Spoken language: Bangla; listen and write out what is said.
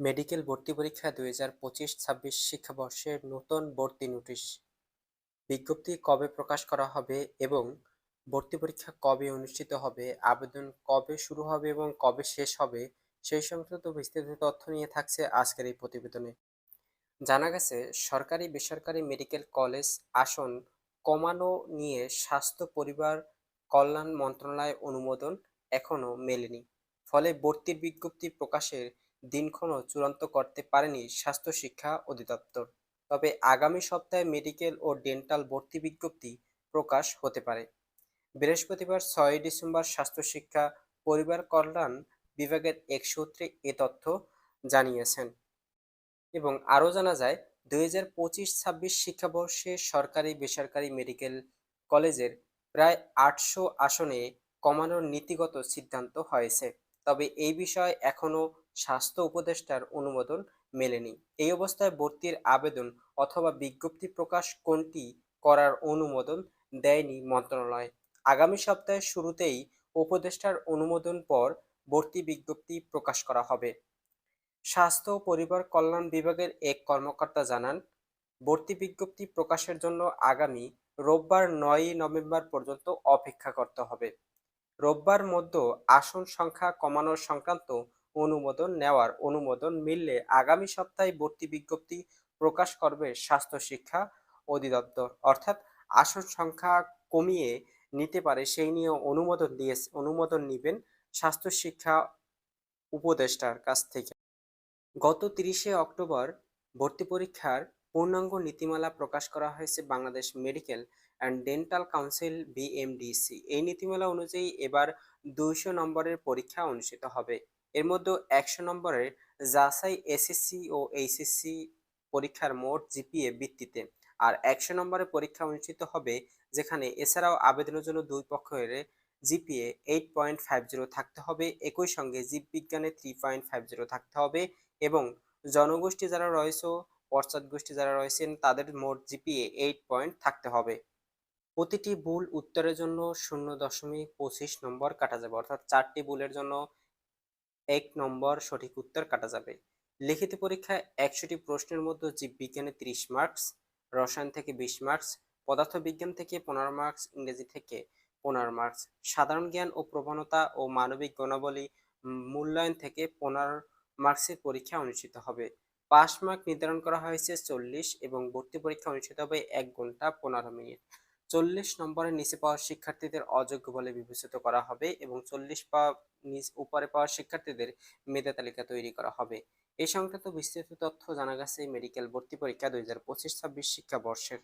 মেডিকেল ভর্তি পরীক্ষা দুই হাজার পঁচিশ ছাব্বিশ শিক্ষাবর্ষের নতুন ভর্তি নোটিশ। বিজ্ঞপ্তি কবে প্রকাশ করা হবে এবং ভর্তি পরীক্ষা কবে অনুষ্ঠিত হবে, আবেদন কবে শুরু হবে এবং কবে শেষ হবে, সেই সংক্রান্ত বিস্তারিত তথ্য নিয়ে থাকছে আজকের এই প্রতিবেদনে। জানা গেছে, সরকারি বেসরকারি মেডিকেল কলেজ আসন কমানো নিয়ে স্বাস্থ্য, পরিবার কল্যাণ মন্ত্রণালয় অনুমোদন এখনও মেলেনি। ফলে ভর্তির বিজ্ঞপ্তি প্রকাশের দিনক্ষণও চূড়ান্ত করতে পারেনি স্বাস্থ্য শিক্ষা অধিদপ্তর। তবে আগামী সপ্তাহে মেডিকেল ও ডেন্টাল ভর্তি বিজ্ঞপ্তি প্রকাশ হতে পারে। বৃহস্পতিবার ছয়ই ডিসেম্বর স্বাস্থ্য শিক্ষা পরিবার কল্যাণ বিভাগের এক সূত্রে এ তথ্য জানিয়েছেন। এবং আরও জানা যায়, দুই হাজার পঁচিশ ছাব্বিশ শিক্ষাবর্ষে সরকারি, বেসরকারি মেডিকেল কলেজের প্রায় আটশো আসনে কমানোর নীতিগত সিদ্ধান্ত হয়েছে। তবে এই বিষয়ে এখনও স্বাস্থ্য উপদেষ্টার অনুমোদন মেলেনি। এই অবস্থায় ভর্তির আবেদন অথবা বিজ্ঞপ্তি প্রকাশ কোনটি করার অনুমোদন দেয়নি মন্ত্রণালয়। আগামী সপ্তাহের শুরুতেই উপদেষ্টার অনুমোদন পর ভর্তি বিজ্ঞপ্তি প্রকাশ করা হবে। স্বাস্থ্য ও পরিবার কল্যাণ বিভাগের এক কর্মকর্তা জানান, ভর্তি বিজ্ঞপ্তি প্রকাশের জন্য আগামী রোববার নয়ই নভেম্বর পর্যন্ত অপেক্ষা করতে হবে। রোববার মধ্যে আসন সংখ্যা কমানোর সংক্রান্ত অনুমোদন নেওয়ার অনুমোদন মিললে আগামী সপ্তাহে ভর্তি বিজ্ঞপ্তি প্রকাশ করবে স্বাস্থ্য শিক্ষা অধিদপ্তর। অর্থাৎ আসন সংখ্যা কমিয়ে নিতে পারে সেই নিয়ে অনুমোদন দিয়ে অনুমোদন নেবেন স্বাস্থ্য শিক্ষা উপদেষ্টার কাছ থেকে। গত তিরিশে অক্টোবর ভর্তি পরীক্ষার পূর্ণাঙ্গ নীতিমালা প্রকাশ করা হয়েছে Bangladesh medical and dental council BMDC. এই নীতিমালা অনুযায়ী এবার দুইশো নম্বরের পরীক্ষা অনুষ্ঠিত হবে। এর মধ্যে একশো নম্বরের যাচাই এসএসসি ও এইচএসসি পরীক্ষার মোট জিপিএ ভিত্তিতে। আর একশো নম্বরের পরীক্ষা অনুষ্ঠিত হবে, যেখানে এছাড়াও আবেদনের জন্য দুই পক্ষের GPA eight point five zero থাকতে হবে, একই সঙ্গে জীববিজ্ঞানে থ্রি পয়েন্ট ফাইভ জিরো থাকতে হবে এবং জনগোষ্ঠী যারা রয়েছে পশ্চাৎ গোষ্ঠী যারা রয়েছেন তাদের মোট জিপিএ এইট পয়েন্ট থাকতে হবে। প্রতিটি ভুল উত্তরের জন্য শূন্য দশমিক পঁচিশ নম্বর কাটা যাবে, অর্থাৎ চারটি ভুলের জন্য এক নম্বর সঠিক উত্তর কাটা যাবে। লিখিত পরীক্ষায় একশোটি প্রশ্নের মধ্যে জীববিজ্ঞানে ত্রিশ মার্কস রসায়ন থেকে বিশ মার্কস পদার্থবিজ্ঞান থেকে পনেরো মার্কস ইংরেজি থেকে পনেরো মার্কস সাধারণ জ্ঞান ও প্রবণতা ও মানবিক গুণাবলী মূল্যায়ন থেকে পনেরো মার্কসের পরীক্ষা অনুষ্ঠিত হবে। পাস মার্ক নির্ধারণ করা হয়েছে চল্লিশ এবং ভর্তি পরীক্ষা অনুষ্ঠিত হবে এক ঘণ্টা পনেরো মিনিট। চল্লিশ নম্বরের নিচে পাওয়া শিক্ষার্থীদের অযোগ্য বলে বিবেচিত করা হবে এবং চল্লিশ পা নিচ উপরে পাওয়া শিক্ষার্থীদের মেধা তালিকা তৈরি করা হবে। এ সংক্রান্ত বিস্তৃত তথ্য জানা গেছে মেডিকেল ভর্তি পরীক্ষা দুই হাজার পঁচিশ ছাব্বিশ শিক্ষাবর্ষের।